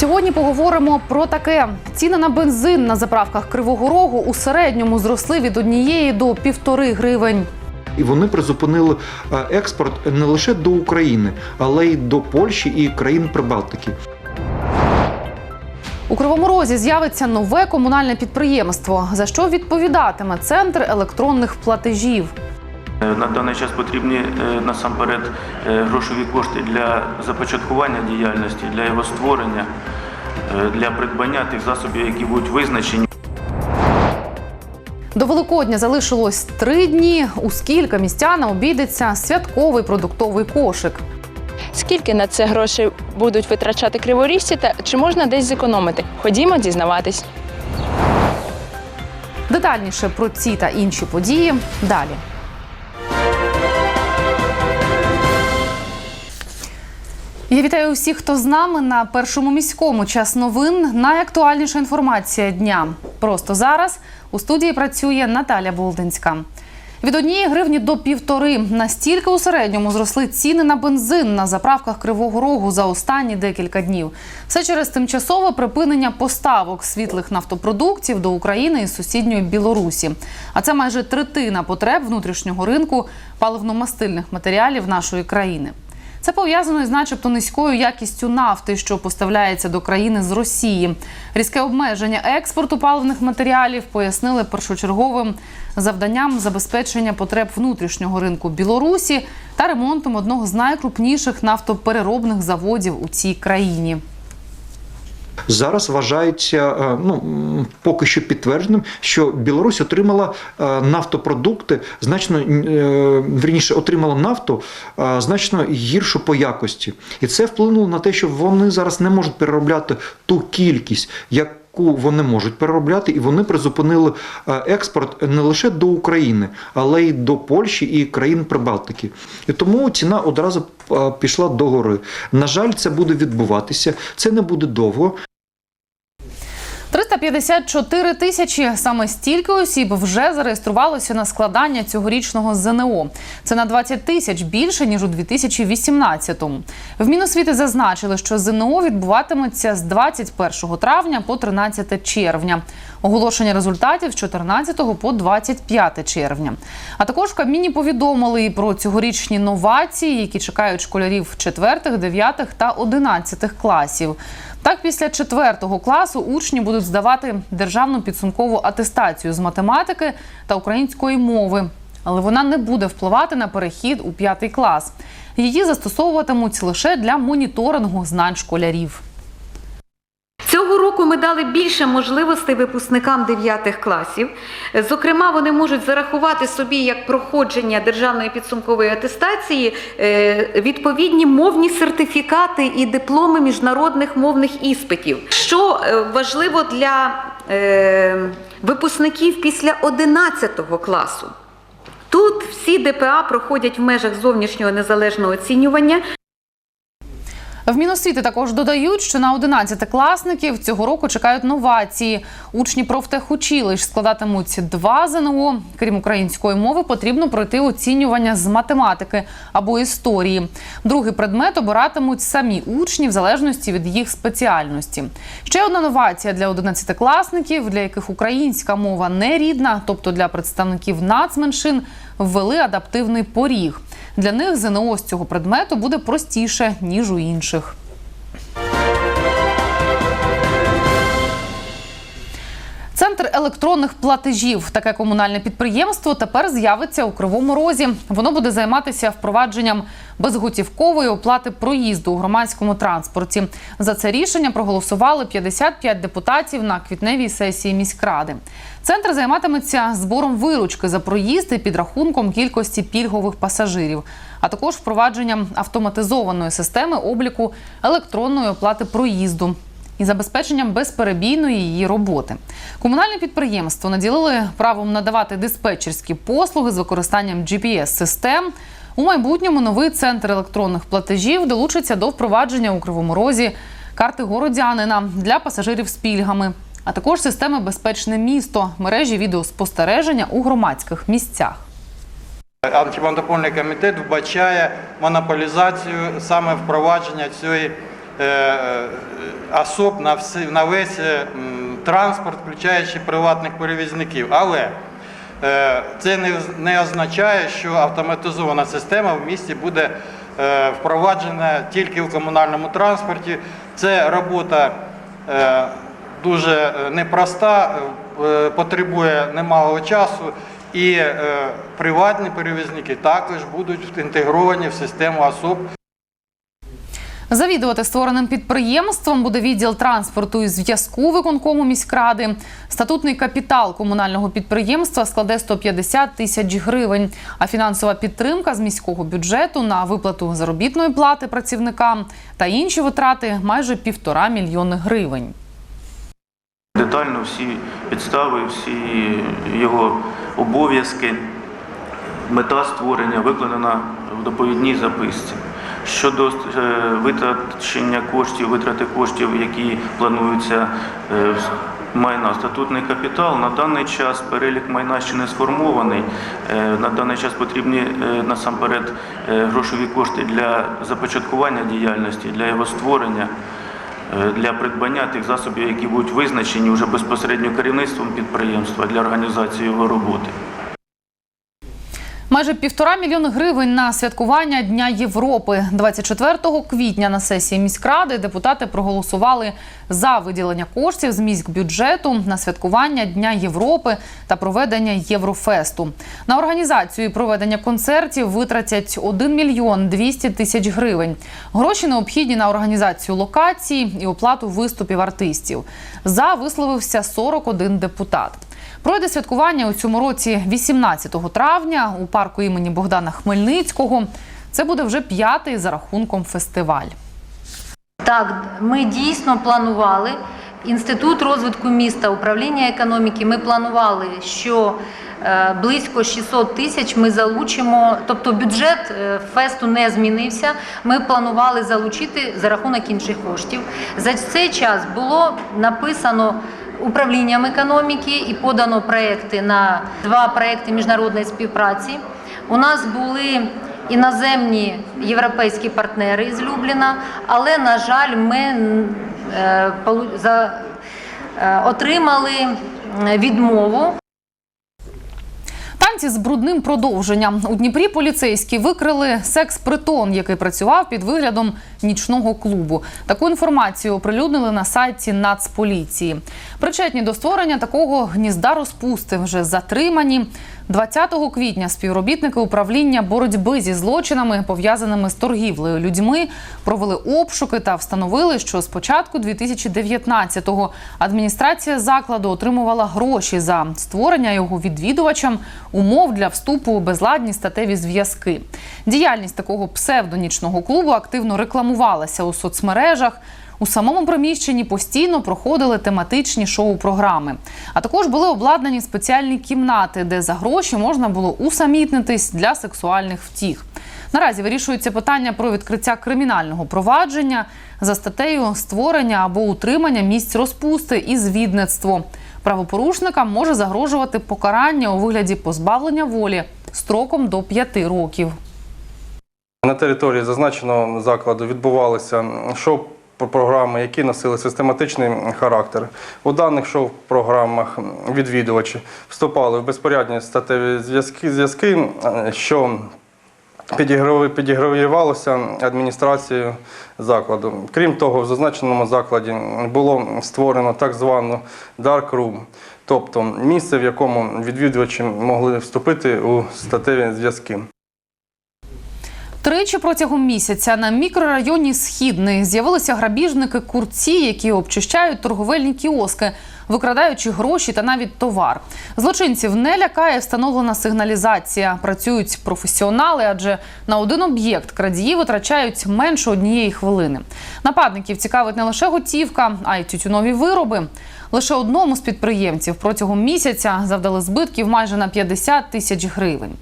Сьогодні поговоримо про таке: ціни на бензин на заправках Кривого Рогу у середньому зросли від однієї до півтори гривень. І вони призупинили е, експорт не лише до України, але й до Польщі і країн Прибалтики. У Кривому Розі з'явиться нове комунальне підприємство, за що відповідатиме центр електронних платежів. Е, На даний час потрібні е, насамперед е, грошові кошти для започаткування діяльності, для його створення, для придбання тих засобів, які будуть визначені. До Великодня залишилось три дні. У скільки містянам обійдеться святковий продуктовий кошик. Скільки на це грошей будуть витрачати криворіжці та чи можна десь зекономити? Ходімо дізнаватись. Детальніше про ці та інші події далі. Я вітаю усіх, хто з нами на першому міському час новин. Найактуальніша інформація дня. Просто зараз у студії працює Наталя Болдинська. Від однієї гривні до півтори настільки у середньому зросли ціни на бензин на заправках Кривого Рогу за останні декілька днів. Все через тимчасове припинення поставок світлих нафтопродуктів до України із сусідньої Білорусі. А це майже третина потреб внутрішнього ринку паливно-мастильних матеріалів нашої країни. Це пов'язано із начебто низькою якістю нафти, що поставляється до країни з Росії. Різке обмеження експорту паливних матеріалів пояснили першочерговим завданням забезпечення потреб внутрішнього ринку Білорусі та ремонтом одного з найкрупніших нафтопереробних заводів у цій країні. Зараз вважається е, ну поки що підтвердженим, що Білорусь отримала е, нафтопродукти значно верніше отримала нафту е, значно гіршу по якості, і це вплинуло на те, що вони зараз не можуть переробляти ту кількість, яку вони можуть переробляти, і вони призупинили е, експорт не лише до України, але й до Польщі і країн Прибалтики. І тому ціна одразу е, пішла догори. На жаль, це буде відбуватися. Це не буде довго. 354 тисячі саме стільки осіб вже зареєструвалося на складання цьогорічного ЗНО. Це на 20 тисяч більше ніж у 2018-му. В Міносвіти зазначили, що ЗНО відбуватиметься з 21 травня по 13 червня. Оголошення результатів з 14 по 25 червня. А також в Кабміні повідомили і про цьогорічні новації, які чекають школярів 4, 9 та 11 класів. Так, після четвертого класу учні будуть здавати державну підсумкову атестацію з математики та української мови, але вона не буде впливати на перехід у п'ятий клас. Її застосовуватимуть лише для моніторингу знань школярів. Цього року ми дали більше можливостей випускникам 9 класів. Зокрема, вони можуть зарахувати собі як проходження державної підсумкової атестації е, відповідні мовні сертифікати і дипломи міжнародних мовних іспитів, що е, важливо для е, випускників після 11 класу. Тут всі ДПА проходять в межах зовнішнього незалежного оцінювання. В Міносвіти також додають, що на 11-класників цього року чекають новації. Учні профтехучилищ складатимуть два ЗНО. Крім української мови, потрібно пройти оцінювання з математики або історії. Другий предмет обиратимуть самі учні в залежності від їх спеціальності. Ще одна новація для 11-класників, для яких українська мова не рідна, тобто для представників нацменшин, ввели адаптивний поріг. Для них ЗНО з цього предмету буде простіше ніж у інших. Центр електронних платежів, таке комунальне підприємство, тепер з'явиться у Кривому Розі. Воно буде займатися впровадженням безготівкової оплати проїзду у громадському транспорті. За це рішення проголосували 55 депутатів на квітневій сесії міськради. Центр займатиметься збором виручки за проїзд і підрахунком кількості пільгових пасажирів, а також впровадженням автоматизованої системи обліку електронної оплати проїзду і забезпеченням безперебійної її роботи. Комунальне підприємство наділили правом надавати диспетчерські послуги з використанням GPS-систем. У майбутньому новий центр електронних платежів долучиться до впровадження у Кривому Розі карти городянина для пасажирів з пільгами, а також системи Безпечне місто мережі відеоспостереження у громадських місцях. Антимонопольний комітет вбачає монополізацію саме впровадження цієї особ на, всі, на весь е, транспорт, включаючи приватних перевізників. Але е, це не, не означає, що автоматизована система в місті буде е, впроваджена тільки в комунальному транспорті. Це робота е, дуже е, непроста, е, потребує немалого часу. І е, приватні перевізники також будуть інтегровані в систему особ Завідувати створеним підприємством буде відділ транспорту і зв'язку виконкому міськради. Статутний капітал комунального підприємства складе 150 тисяч гривень, а фінансова підтримка з міського бюджету на виплату заробітної плати працівникам та інші витрати майже півтора мільйони гривень. Детально всі підстави, всі його обов'язки, мета створення викладена в доповідній записці. Щодо е, витрачення коштів, витрати коштів, які плануються е, майна статутний капітал, на даний час перелік майна ще не сформований. Е, На даний час потрібні насамперед грошові кошти для започаткування діяльності, для його створення для придбання тих засобів, які будуть визначені вже безпосередньо керівництвом підприємства для організації його роботи. Майже півтора мільйони гривень на святкування Дня Європи. 24 квітня на сесії міськради депутати проголосували за виділення коштів з міськбюджету на святкування Дня Європи та проведення Єврофесту. На організацію і проведення концертів витратять 1 мільйон 200 тисяч гривень. Гроші необхідні на організацію локації і оплату виступів артистів. За висловився 41 депутат. Пройде святкування у цьому році 18 травня у парку імені Богдана Хмельницького. Це буде вже п'ятий за рахунком фестиваль. Так, ми дійсно планували. Інститут розвитку міста, управління економіки. Ми планували, що е, близько 600 тисяч ми залучимо. Тобто бюджет е, фесту не змінився. Ми планували залучити за рахунок інших коштів. За цей час було написано управлінням економіки і подано проекти на два проекти міжнародної співпраці. У нас були іноземні європейські партнери з Любліна, але, на жаль, ми е, е, отримали відмову. Танці з брудним продовженням у Дніпрі поліцейські викрили секс-притон, який працював під виглядом нічного клубу. Таку інформацію оприлюднили на сайті Нацполіції. Причетні до створення такого гнізда розпусти вже затримані. 20 квітня співробітники управління боротьби зі злочинами, пов'язаними з торгівлею людьми, провели обшуки та встановили, що з початку 2019-го адміністрація закладу отримувала гроші за створення його відвідувачам умов для вступу у безладні статеві зв'язки. Діяльність такого псевдонічного клубу активно рекламувалася у соцмережах. У самому приміщенні постійно проходили тематичні шоу-програми. А також були обладнані спеціальні кімнати, де за гроші можна було усамітнитись для сексуальних втіх. Наразі вирішується питання про відкриття кримінального провадження за статтею створення або утримання місць розпусти і звідництво. Правопорушникам може загрожувати покарання у вигляді позбавлення волі строком до 5 років. На території зазначеного закладу відбувалися шоу-програми, які носили систематичний характер. У даних шоу-програмах відвідувачі вступали в безпорядні статеві зв'язки, зв'язки, що підіграв- адміністрацією закладу. Крім того, в зазначеному закладі було створено так звану Dark Room, тобто місце, в якому відвідувачі могли вступити у статеві зв'язки. Тричі протягом місяця на мікрорайоні Східний з'явилися грабіжники курці, які обчищають торговельні кіоски, викрадаючи гроші та навіть товар. Злочинців не лякає встановлена сигналізація. Працюють професіонали, адже на один об'єкт крадії витрачають менше однієї хвилини. Нападників цікавить не лише готівка, а й тютюнові вироби. Лише одному з підприємців протягом місяця завдали збитків майже на 50 тисяч гривень.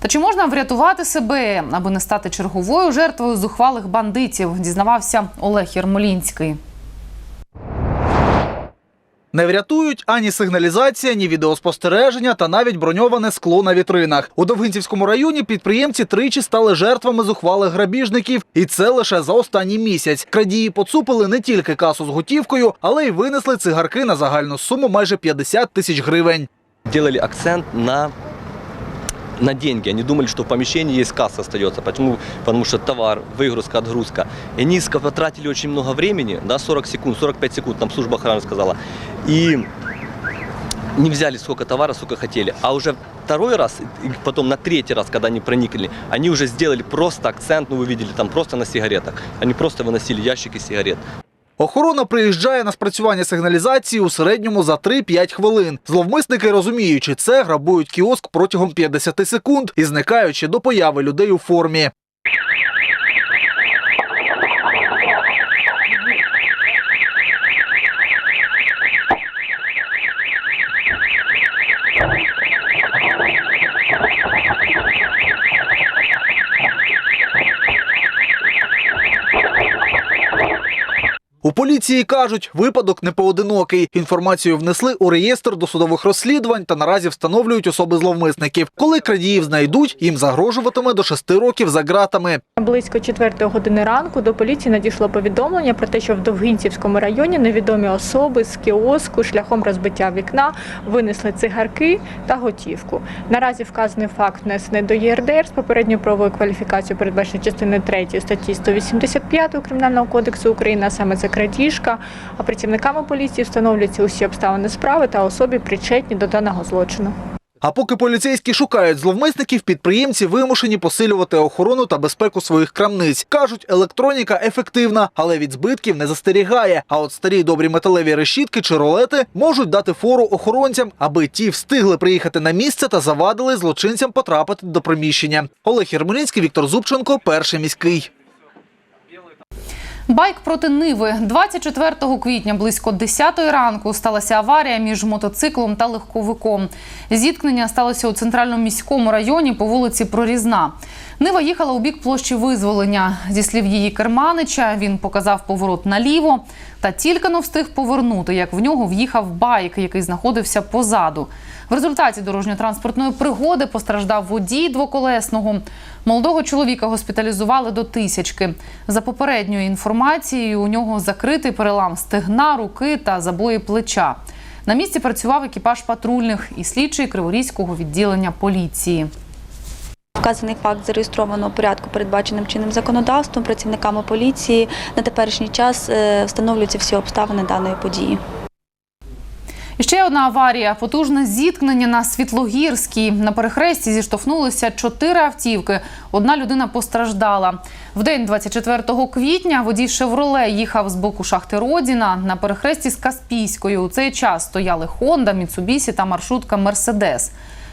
Та чи можна врятувати себе, аби не стати черговою жертвою зухвалих бандитів? Дізнавався Олег Єрмолінський. Не врятують ані сигналізація, ні відеоспостереження та навіть броньоване скло на вітринах. У Довгинцівському районі підприємці тричі стали жертвами зухвалих грабіжників, і це лише за останній місяць. Крадії поцупили не тільки касу з готівкою, але й винесли цигарки на загальну суму майже 50 тисяч гривень. делали акцент на на деньги. Они думали, что в помещении есть касса остается. Почему? Потому что товар, выгрузка, отгрузка. И они потратили очень много времени, да, 40 секунд, 45 секунд, там служба охраны сказала. И не взяли сколько товара, сколько хотели. А уже второй раз, и потом на третий раз, когда они проникли, они уже сделали просто акцент, ну вы видели, там просто на сигаретах. Они просто выносили ящики сигарет. Охорона приїжджає на спрацювання сигналізації у середньому за 3-5 хвилин. Зловмисники, розуміючи це, грабують кіоск протягом 50 секунд і зникаючи до появи людей у формі. У поліції кажуть, випадок не поодинокий. Інформацію внесли у реєстр досудових розслідувань та наразі встановлюють особи зловмисників. Коли крадіїв знайдуть, їм загрожуватиме до 6 років за ґратами. Близько 4 години ранку до поліції надійшло повідомлення про те, що в Довгинцівському районі невідомі особи з кіоску шляхом розбиття вікна винесли цигарки та готівку. Наразі вказаний факт внесений до ЄРДР з попередньою правовою кваліфікацією, передбачено частини 3 статті 185 Кримінального кодексу України, а саме це крадіжка. А працівниками поліції встановлюються усі обставини справи та особі причетні до даного злочину. А поки поліцейські шукають зловмисників, підприємці вимушені посилювати охорону та безпеку своїх крамниць. Кажуть, електроніка ефективна, але від збитків не застерігає. А от старі добрі металеві решітки чи ролети можуть дати фору охоронцям, аби ті встигли приїхати на місце та завадили злочинцям потрапити до приміщення. Олег Єрмолінський, Віктор Зубченко, перший міський. Байк проти Ниви 24 квітня близько 10 ранку сталася аварія між мотоциклом та легковиком. Зіткнення сталося у центральному міському районі по вулиці Прорізна. Нива їхала у бік площі визволення. Зі слів її керманича, він показав поворот наліво та тільки но встиг повернути, як в нього в'їхав байк, який знаходився позаду. В результаті дорожньо-транспортної пригоди постраждав водій двоколесного. Молодого чоловіка госпіталізували до тисячки. За попередньою інформацією, у нього закритий перелам стегна, руки та забої плеча. На місці працював екіпаж патрульних і слідчий Криворізького відділення поліції. Вказаний факт зареєстровано у порядку, передбаченим чинним законодавством, працівниками поліції. На теперішній час е, встановлюються всі обставини даної події. І ще одна аварія. Потужне зіткнення на Світлогірській. На перехресті зіштовхнулися чотири автівки. Одна людина постраждала. В день 24 квітня водій «Шевроле» їхав з боку шахти Родіна на перехресті з Каспійською. У цей час стояли Хонда, Міцубісі та маршрутка Мерседес.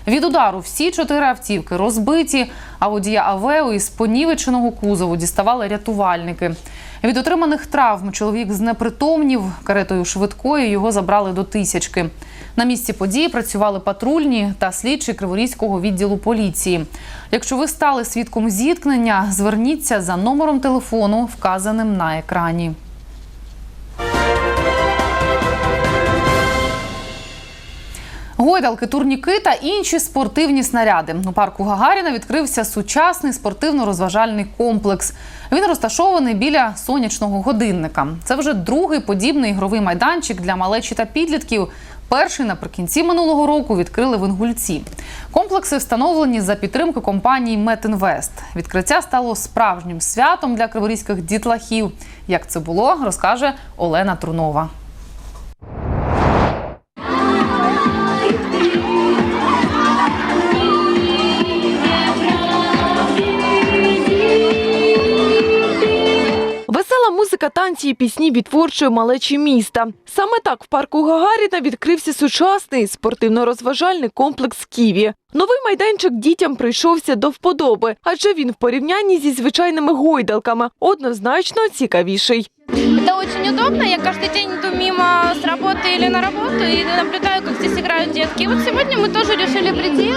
Від удару всі чотири автівки розбиті, а водія Авео із понівеченого кузову діставали рятувальники. Від отриманих травм чоловік знепритомнів каретою швидкої його забрали до тисячки. На місці події працювали патрульні та слідчі Криворізького відділу поліції. Якщо ви стали свідком зіткнення, зверніться за номером телефону, вказаним на екрані. Гойдалки, турніки та інші спортивні снаряди. У парку Гагаріна відкрився сучасний спортивно-розважальний комплекс. Він розташований біля сонячного годинника. Це вже другий подібний ігровий майданчик для малечі та підлітків. Перший наприкінці минулого року відкрили в Інгульці. Комплекси встановлені за підтримки компанії Метінвест. Відкриття стало справжнім святом для криворізьких дітлахів. Як це було, розкаже Олена Трунова. Весела музика, танці і пісні від творчої малечі міста. Саме так в парку Гагаріна відкрився сучасний спортивно-розважальний комплекс Ківі. Новий майданчик дітям прийшовся до вподоби, адже він в порівнянні зі звичайними гойдалками однозначно цікавіший. Это очень удобно. Я каждый день иду мимо с работы или на работу и наблюдаю, как здесь играют детки. И вот сегодня мы тоже решили прийти,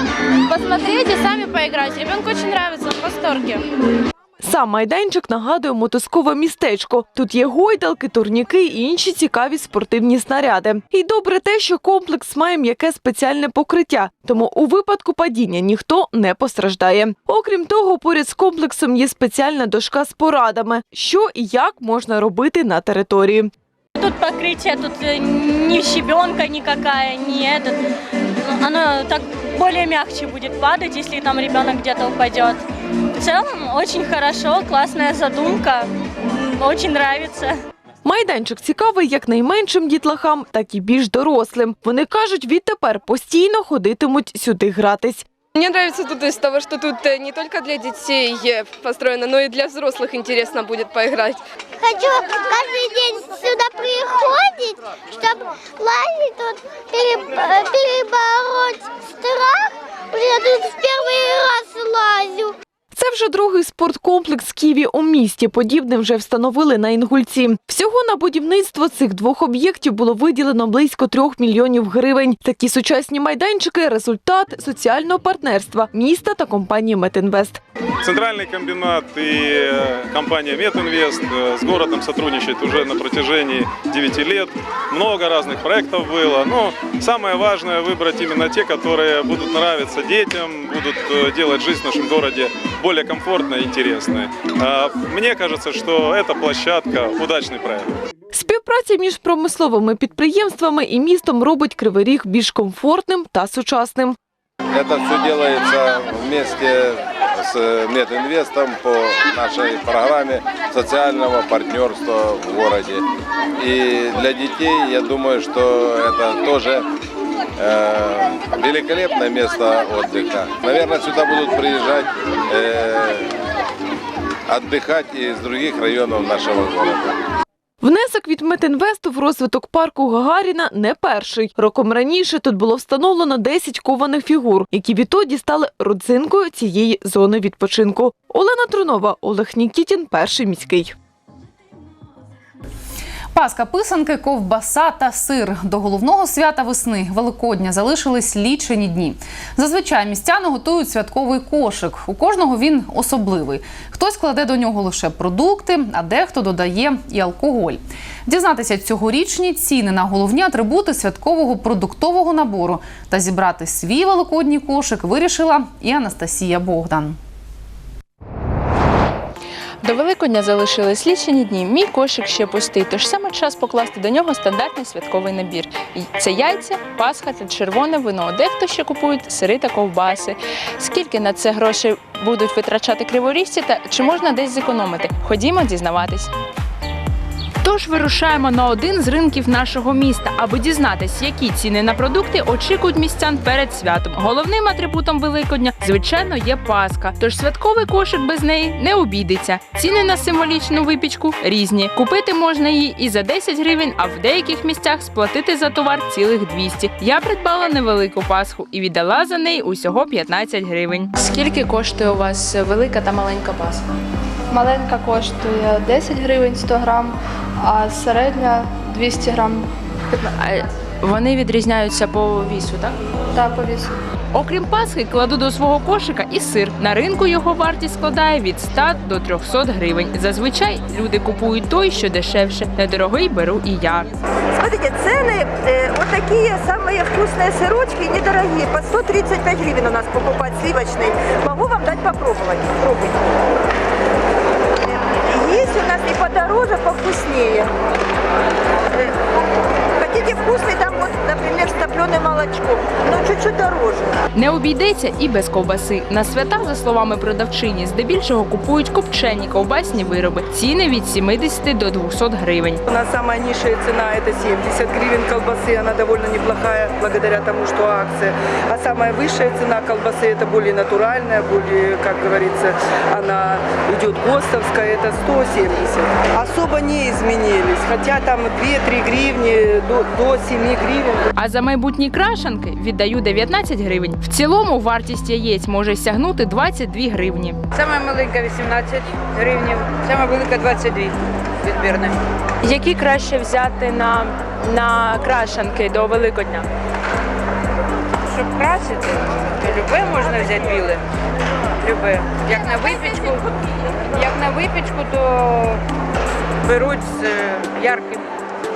посмотреть и сами поиграть. Ребенку очень нравится, он в восторге. Сам майданчик нагадує мотузкове містечко. Тут є гойдалки, турніки і інші цікаві спортивні снаряди. І добре те, що комплекс має м'яке спеціальне покриття, тому у випадку падіння ніхто не постраждає. Окрім того, поряд з комплексом є спеціальна дошка з порадами, що і як можна робити на території. Тут покрытие, тут э, ни щебенка никакая, ни этот. Оно так более мягче будет падать, если там ребенок где-то упадет. В целом очень хорошо, классная задумка, м, очень нравится. Майданчик цікавий як найменшим дітлахам, так і більш дорослим. Вони кажуть, відтепер постійно ходитимуть сюди гратись. Мне нравится тут из того, что тут э, не только для детей э, построено, но и для взрослых интересно будет поиграть. Хочу каждый день сюда приходить, чтобы лазить тут, переб- э, перебороть страх. Я тут в первый раз лазю. Це вже другий спорткомплекс Ківі у місті. Подібне вже встановили на Інгульці. Всього на будівництво цих двох об'єктів було виділено близько трьох мільйонів гривень. Такі сучасні майданчики результат соціального партнерства міста та компанії Метінвест. Центральный комбинат и э, компания Метинвест э, с городом сотрудничает уже на протяжении 9 лет. Много разных проектов было. Но самое важное выбрать именно те, которые будут нравиться детям, будут э, делать жизнь в нашем городе более комфортной и интересной. А, Мне кажется, что эта площадка удачный проект. Співпраця між промисловими підприємствами і містом робить Кривий Ріг більш комфортним та сучасним. Это все делается вместе с Мединвестом по нашей программе социального партнерства в городе. И для детей, я думаю, что это тоже э, великолепное место отдыха. Наверное, сюда будут приезжать э, отдыхать из других районов нашего города. Внесок від Метінвесту в розвиток парку Гагаріна не перший. Роком раніше тут було встановлено 10 кованих фігур, які відтоді стали родзинкою цієї зони відпочинку. Олена Трунова, Олег Нікітін, перший міський. Паска, писанки, ковбаса та сир до головного свята весни Великодня залишились лічені дні. Зазвичай містяни готують святковий кошик. У кожного він особливий. Хтось кладе до нього лише продукти, а дехто додає і алкоголь. Дізнатися цьогорічні ціни на головні атрибути святкового продуктового набору та зібрати свій великодній кошик вирішила і Анастасія Богдан. До Великодня залишились лічені дні. Мій кошик ще пустий, тож саме час покласти до нього стандартний святковий набір. Це яйця, пасха та червоне вино. Дехто ще купують сири та ковбаси. Скільки на це грошей будуть витрачати криворіжці та чи можна десь зекономити? Ходімо дізнаватись. Тож вирушаємо на один з ринків нашого міста, аби дізнатись, які ціни на продукти очікують містян перед святом. Головним атрибутом Великодня, звичайно, є Пасха. Тож святковий кошик без неї не обійдеться. Ціни на символічну випічку різні. Купити можна її і за 10 гривень, а в деяких місцях сплатити за товар цілих 200. Я придбала невелику пасху і віддала за неї усього 15 гривень. Скільки коштує у вас велика та маленька пасха? Маленька коштує 10 гривень 100 грам, а середня 200 грам. А Вони відрізняються по вісу, так? Та по вісу. Окрім Пасхи, кладу до свого кошика і сир. На ринку його вартість складає від 100 до 300 гривень. Зазвичай люди купують той, що дешевше. Недорогий беру і я. Смотрите, цены э, вот такие самые вкусные сырочки, недорогие, по 135 гривен у нас покупать сливочный. Могу вам дать попробовать. Пробуйте. Э, Есть у нас и подороже, повкуснее. Э, Хотите вкусный, там вот, например, с топленым молочком, но чуть-чуть дороже. Не обійдеться і без ковбаси. На свята, за словами продавчині, здебільшого купують копчені ковбасні вироби. Ціни від 70 до 200 гривень. У нас самая низшая цена это 70 гривен колбасы, она довольно неплохая благодаря тому, что акция. А самая высшая цена колбасы это более натуральная, более, как говорится, она идет ГОСТовская, это 170. Особо не изменились, хотя там 2-3 гривни до, до 7 гривен. А за майбутні крашанки віддаю 19 гривень. В цілому вартість яєць може сягнути 22 гривні. Саме маленька 18 гривень, саме велика 22 відбірне. Які краще взяти на, на крашанки до Великодня? Щоб красити, то любе можна взяти біле. любе. Як на випічку, як на випічку, то беруть з е, ярким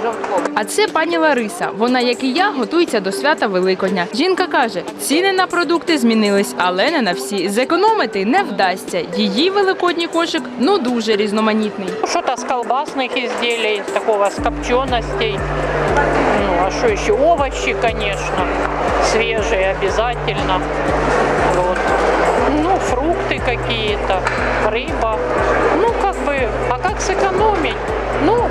жовтком. А це пані Лариса. Вона, як і я, готується до свята Великодня. Жінка каже, ціни на продукти змінились, але не на всі. Зекономити не вдасться. Її великодній кошик ну дуже різноманітний. Что-то с колбасных изделий, такого с копченостей. Ну, а что еще? Овощи, конечно, свежие обязательно. Вот. Ну, фрукты какие-то, рыба. Ну, как бы, а как сэкономить? Ну,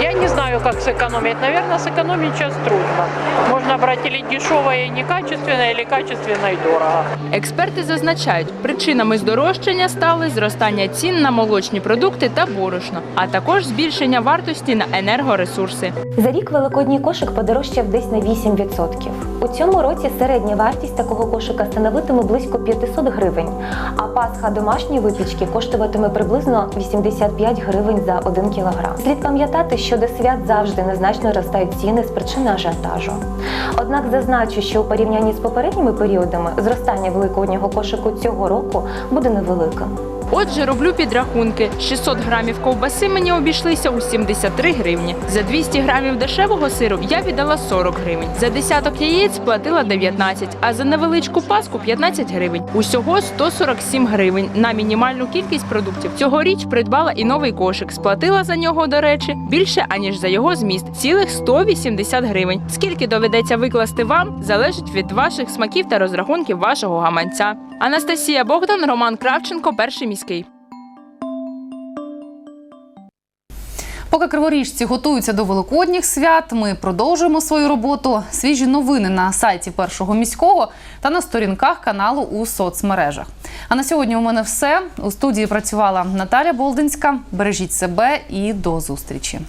я не знаю, как сэкономить. Наверное, сэкономить сейчас трудно. Можно брать или дешевое некачественное, или качественное и дорого. Експерти зазначають, причинами здорожчання стали зростання цін на молочні продукти та борошно, а також збільшення вартості на енергоресурси. За рік великодній кошик подорожчав десь на 8%. У цьому році середня вартість такого кошика становитиме близько 500 гривень, а пасха домашньої випічки коштуватиме приблизно 85 гривень за 1 кілограм. Слід пам'ятати, що до свят завжди незначно ростають ціни з причини ажіотажу. Однак зазначу, що у порівнянні з попередніми періодами зростання великоднього кошику цього року буде невеликим. Отже, роблю підрахунки. 600 грамів ковбаси мені обійшлися у 73 гривні. За 200 грамів дешевого сиру я віддала 40 гривень. За десяток яєць платила 19, а за невеличку паску 15 гривень. Усього 147 гривень на мінімальну кількість продуктів. Цьогоріч придбала і новий кошик. Сплатила за нього, до речі, більше аніж за його зміст цілих 180 гривень. Скільки доведеться викласти вам, залежить від ваших смаків та розрахунків вашого гаманця. Анастасія Богдан, Роман Кравченко, перший міський. Поки криворіжці готуються до великодніх свят, ми продовжуємо свою роботу. Свіжі новини на сайті першого міського та на сторінках каналу у соцмережах. А на сьогодні у мене все. У студії працювала Наталя Болдинська. Бережіть себе і до зустрічі.